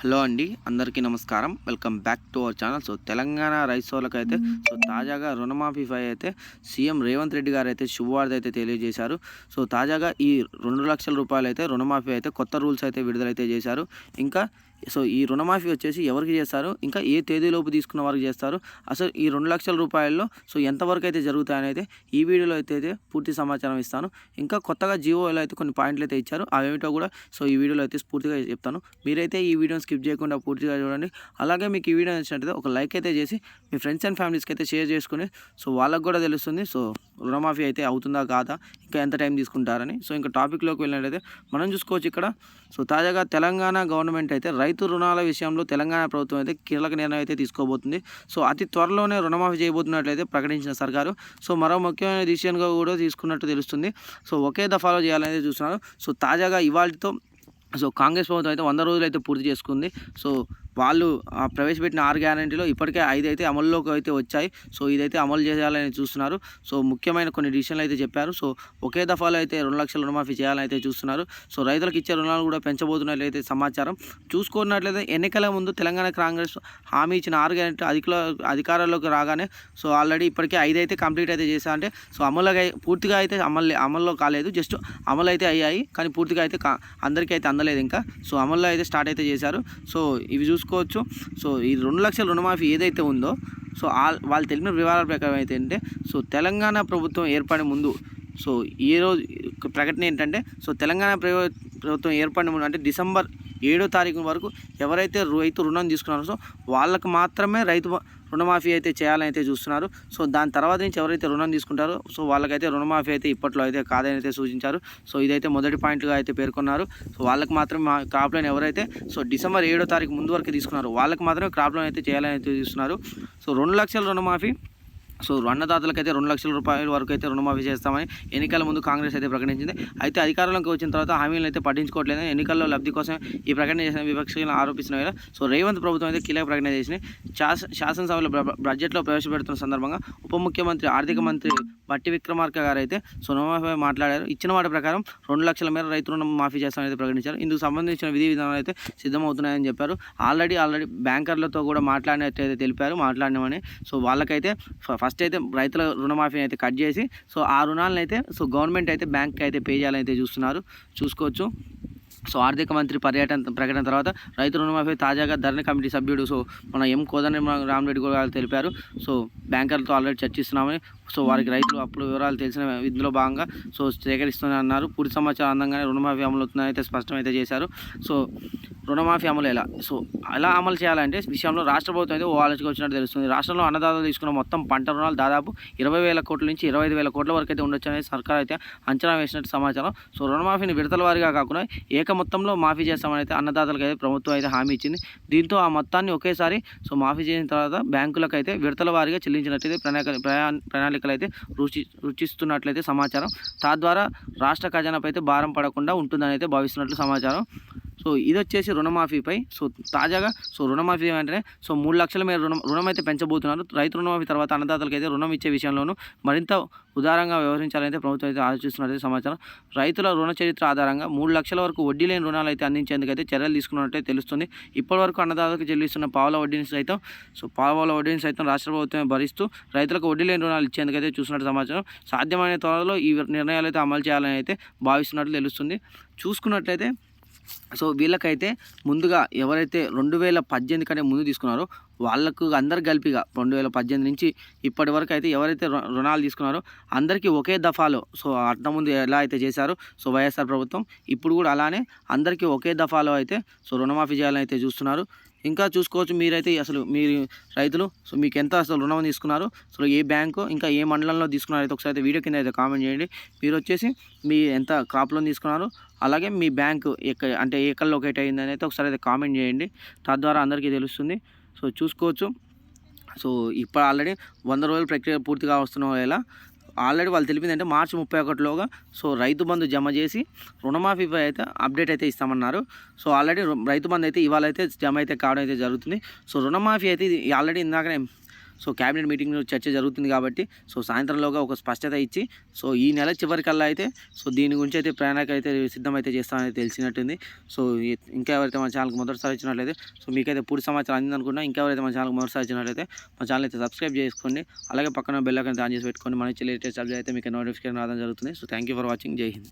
Hello అండి అందరికీ నమస్కారం. Welcome back to our channel. So Telangana రైతులకు అయితే సో తాజాగా రుణమాఫీపై అయితే సీఎం రేవంత్ రెడ్డి గారు అయితే శుభవార్త అయితే తెలియజేశారు. సో తాజాగా ఈ రెండు లక్షల రూపాయలు అయితే రుణమాఫీ అయితే కొత్త రూల్స్ అయితే విడుదలైతే చేశారు. ఇంకా సో ఈ రుణమాఫీ వచ్చేసి ఎవరికి చేస్తారు ఇంకా ఏ తేదీలోపు తీసుకున్న వారికి చేస్తారు అసలు ఈ రెండు లక్షల రూపాయల్లో సో ఎంతవరకు అయితే జరుగుతాయని అయితే ఈ వీడియోలో అయితే అయితే పూర్తి సమాచారం ఇస్తాను. ఇంకా కొత్తగా జియోలో అయితే కొన్ని పాయింట్లు అయితే ఇచ్చారు అవేమిటో కూడా సో ఈ వీడియోలో అయితే పూర్తిగా చెప్తాను. మీరైతే ఈ వీడియోని స్కిప్ చేయకుండా పూర్తిగా చూడండి. అలాగే మీకు ఈ వీడియో నచ్చినట్టయితే ఒక లైక్ అయితే చేసి మీ ఫ్రెండ్స్ అండ్ ఫ్యామిలీస్కి అయితే షేర్ చేసుకుని సో వాళ్ళకు కూడా తెలుస్తుంది సో రుణమాఫీ అయితే అవుతుందా కాదా ఇంకా ఎంత టైం తీసుకుంటారని. సో ఇంకా టాపిక్లోకి వెళ్ళినట్టయితే మనం చూసుకోవచ్చు ఇక్కడ. సో తాజాగా తెలంగాణ గవర్నమెంట్ అయితే రైతు రుణాల విషయంలో తెలంగాణ ప్రభుత్వం అయితే కీలక నిర్ణయం అయితే తీసుకోబోతుంది. సో అతి త్వరలోనే రుణమాఫీ చేయబోతున్నట్లయితే ప్రకటించిన సర్కారు. సో మరో ముఖ్యమైన డిసిషన్గా కూడా తీసుకున్నట్టు తెలుస్తుంది. సో ఒకే దఫాలో చేయాలనేది చూస్తున్నారు సో తాజాగా ఇవాళతో సో కాంగ్రెస్ ప్రభుత్వం అయితే వంద రోజులు అయితే పూర్తి చేసుకుంది. సో వాళ్ళు ప్రవేశపెట్టిన ఆరు గ్యారంటీలో ఇప్పటికే ఐదు అయితే అమల్లోకి అయితే వచ్చాయి. సో ఇదైతే అమలు చేయాలని చూస్తున్నారు. సో ముఖ్యమైన కొన్ని డిసిషన్లు అయితే చెప్పారు. సో ఒకే దఫాలో అయితే రెండు లక్షల రుణమాఫీ చేయాలని అయితే చూస్తున్నారు. సో రైతులకు ఇచ్చే రుణాలు కూడా పెంచబోతున్నట్లయితే సమాచారం. చూసుకున్నట్లయితే ఎన్నికల ముందు తెలంగాణ కాంగ్రెస్ హామీ ఇచ్చిన ఆరు గ్యారంటీ అధికలో అధికారంలోకి రాగానే సో ఆల్రెడీ ఇప్పటికే ఐదు అయితే కంప్లీట్ అయితే చేశా అంటే సో అమలు పూర్తిగా అయితే అమలు అమల్లో కాలేదు. జస్ట్ అమలు అయితే అయ్యాయి. కానీ పూర్తిగా అయితే కా- అందరికీ అయితే అందలేదు ఇంకా. సో అమల్లో అయితే స్టార్ట్ అయితే చేశారు. సో ఇవి తీసుకోవచ్చు. సో ఈ రెండు లక్షల రుణమాఫీ ఏదైతే ఉందో సో వాళ్ళు తెలిపిన వివరాల ప్రకారం అయితే అంటే సో తెలంగాణ ప్రభుత్వం ఏర్పడే ముందు సో ఈ రోజు ప్రకటన ఏంటంటే సో తెలంగాణ ప్రభుత్వం ఏర్పడిన ముందు అంటే డిసెంబర్ ఏడో తారీఖు వరకు ఎవరైతే రైతు రుణం తీసుకున్నారో సో వాళ్ళకు మాత్రమే రైతు రుణమాఫీ అయితే చేయాలని అయితే చూస్తున్నారు. సో దాని తర్వాత నుంచి ఎవరైతే రుణం తీసుకుంటారో సో వాళ్ళకైతే రుణమాఫీ అయితే ఇప్పట్లో అయితే కాదని అయితే సూచించారు. సో ఇదైతే మొదటి పాయింట్గా అయితే పేర్కొన్నారు. సో వాళ్ళకి మాత్రం మా క్రాప్ లోన్ ఎవరైతే సో డిసెంబర్ ఏడో తారీఖు ముందు వరకు తీసుకున్నారు వాళ్ళకి మాత్రమే క్రాప్ లోన్ అయితే చేయాలని అయితే చూస్తున్నారు. సో రెండు లక్షల రుణమాఫీ సో అన్నదాతలకైతే రెండు లక్షల రూపాయల వరకు అయితే రుణమాఫీ చేస్తామని ఎన్నికల ముందు కాంగ్రెస్ అయితే ప్రకటించింది. అయితే అధికారంలోకి వచ్చిన తర్వాత హామీలను అయితే పట్టించుకోవట్లేదు. ఎన్నికల్లో లబ్ధి కోసం ఈ ప్రకటన చేసిన విపక్షాలను ఆరోపిస్తున్నారు వేళ సో రేవంత్ ప్రభుత్వం అయితే కీలక ప్రకటన చేసింది. శాసనసభలో బ- బడ్జెట్లో ప్రవేశపెడుతున్న సందర్భంగా ఉప ముఖ్యమంత్రి ఆర్థిక మంత్రి బట్టి విక్రమార్క గారు అయితే సో మాట్లాడారు. ఇచ్చిన మాట ప్రకారం రెండు లక్షల మేర రైతు రుణం మాఫీ చేస్తామని అయితే ప్రకటించారు. ఇందుకు సంబంధించిన విధి విధానాలు అయితే సిద్ధమవుతున్నాయని చెప్పారు. ఆల్రెడీ ఆల్రెడీ బ్యాంకర్లతో కూడా మాట్లాడినట్టయితే తెలిపారు. మాట్లాడినామని. సో వాళ్ళకైతే ఫ- ఫస్ట్ అయితే రైతుల రుణమాఫీని అయితే కట్ చేసి సో ఆ రుణాలను అయితే సో గవర్నమెంట్ అయితే బ్యాంక్కి అయితే పే చేయాలని అయితే చూస్తున్నారు. చూసుకోవచ్చు. సో ఆర్థిక మంత్రి పర్యటన ప్రకటన తర్వాత రైతు రుణమాఫీ తాజాగా ధరణి కమిటీ సభ్యుడు సో మన ఎం కోదండ రామరెడ్డి గారు తెలిపారు. సో బ్యాంకర్లతో ఆల్రెడీ చర్చిస్తున్నామని సో వారికి రైతులు అప్పుల వివరాలు తెలిసిన ఇందులో భాగంగా సో సేకరిస్తున్నారన్నారు. అన్నారు పూర్తి సమాచారం అందంగానే రుణమాఫీ అమలు అవుతుందని అయితే స్పష్టమైతే చేశారు. సో రుణమాఫీ అమలు ఎలా? సో ఎలా అమలు చేయాలంటే విషయంలో రాష్ట్ర ప్రభుత్వం అయితే ఓ ఆలోచన వచ్చినట్టు తెలుస్తుంది. రాష్ట్రంలో అన్నదాతలు తీసుకున్న మొత్తం పంట రుణాలు దాదాపు ఇరవై వేల కోట్ల నుంచి ఇరవై ఐదు వేల కోట్ల వరకు అయితే ఉండొచ్చు అనేది సర్కార్ అయితే అంచనా వేసినట్టు సమాచారం. సో రుణమాఫీని విడతల వారిగా కాకుండా ఏక మొత్తంలో మాఫీ చేస్తామని అయితే అన్నదాతలకు అయితే ప్రభుత్వం అయితే హామీ ఇచ్చింది. దీంతో ఆ మొత్తాన్ని ఒకేసారి సో మాఫీ చేసిన తర్వాత బ్యాంకులకు అయితే విడతల వారిగా చెల్లించినట్లయితే ప్రణాళిక ప్రణాళికలు అయితే రుచి రుచిస్తున్నట్లయితే సమాచారం. తద్వారా రాష్ట్ర ఖజానాపై అయితే భారం పడకుండా ఉంటుందని అయితే భావిస్తున్నట్లు సమాచారం. సో ఇది వచ్చేసి రుణమాఫీపై. సో తాజాగా సో రుణమాఫీ వెంటనే సో మూడు లక్షల మేర రుణం రుణం అయితే పెంచబోతున్నారు. రైతు రుణమాఫీ తర్వాత అన్నదాతలకు అయితే రుణం ఇచ్చే విషయంలోనూ మరింత ఉదారంగా వ్యవహరించాలని అయితే ప్రభుత్వం అయితే ఆలోచిస్తున్నట్టు సమాచారం. రైతుల రుణ చరిత్ర ఆధారంగా మూడు లక్షల వరకు వడ్డీ లేని రుణాలు అయితే అందించేందుకు అయితే చర్యలు తీసుకున్నట్టే తెలుస్తుంది. ఇప్పటివరకు అన్నదాతలకు చెల్లిస్తున్న పావుల వడ్డీని సైతం సో పావుల వడ్డీని సైతం రాష్ట్ర ప్రభుత్వమే భరిస్తూ రైతులకు వడ్డీ లేని రుణాలు ఇచ్చేందుకు అయితే చూస్తున్నట్టు సమాచారం. సాధ్యమైన త్వరలో ఈ నిర్ణయాలు అయితే అమలు చేయాలని అయితే భావిస్తున్నట్లు తెలుస్తుంది. చూసుకున్నట్లయితే సో వీళ్ళకైతే ముందుగా ఎవరైతే రెండు వేల పద్దెనిమిది కంటే ముందు తీసుకున్నారో వాళ్ళకు అందరు కలిపిగా రెండు వేల పద్దెనిమిది నుంచి ఇప్పటి వరకు అయితే ఎవరైతే రు- రుణాలు తీసుకున్నారో అందరికీ ఒకే దఫాలో సో అట్ట ముందు ఎలా అయితే చేశారో సో వైఎస్ఆర్ ప్రభుత్వం ఇప్పుడు కూడా అలానే అందరికీ ఒకే దఫాలో అయితే సో రుణమాఫీ చేయాలని అయితే చూస్తున్నారు. ఇంకా చూసుకోవచ్చు మీరైతే అసలు మీరు రైతులు. సో మీకు ఎంత అసలు రుణం తీసుకున్నారు? అసలు ఏ బ్యాంకు ఇంకా ఏ మండలంలో తీసుకున్నారు అయితే ఒకసారి అయితే వీడియో కింద అయితే కామెంట్ చేయండి. మీరు వచ్చేసి మీ ఎంత క్రాప్ లోన్ తీసుకున్నారు అలాగే మీ బ్యాంకు ఎక్క అంటే ఎక్కడ లొకేట్ అయిందని అయితే ఒకసారి అయితే కామెంట్ చేయండి. తద్వారా అందరికీ తెలుస్తుంది. సో చూసుకోవచ్చు. సో ఇప్పుడు ఆల్రెడీ వంద రోజుల ప్రక్రియ పూర్తిగా వస్తున్న వేళ ఆల్రెడీ వాళ్ళు తెలిపింది అంటే మార్చి ముప్పై ఒకటిలోగా సో రైతు బంధు జమ చేసి రుణమాఫీపై అయితే అప్డేట్ అయితే ఇస్తామన్నారు. సో ఆల్రెడీ రైతు బంధు అయితే ఇవాళ అయితే జమ అయితే కావడం అయితే జరుగుతుంది. సో రుణమాఫీ అయితే ఇది ఆల్రెడీ ఇందాకనే సో క్యాబినెట్ మీటింగ్ చర్చ జరుగుతుంది కాబట్టి సో సాయంత్రంలోగా ఒక స్పష్టత ఇచ్చి సో ఈ నెల చివరికల్లా అయితే సో దీని గురించి అయితే ప్రణాళిక అయితే సిద్ధమైతే చేస్తామని తెలిసినట్టుంది. సో ఇంకా ఎవరైతే మన ఛానల్కి మొదటిసారి వచ్చినట్లయితే సో మీకైతే పూర్తి సమాచారం అందిందనుకున్నా ఇంకా ఎవరైతే మన ఛానల్కి మొదటిసారి వచ్చినట్లయితే మన ఛానల్ అయితే సబ్స్క్రైబ్ చేసుకోండి. అలాగే పక్కన బెల్ ఐకాన్ ఆన్ చేసి పెట్టుకోండి. మన లేటెస్ట్ అప్డేట్ అయితే మీకు నోటిఫికేషన్ రావడం జరుగుతుంది. So thank you for watching. Jai Hind.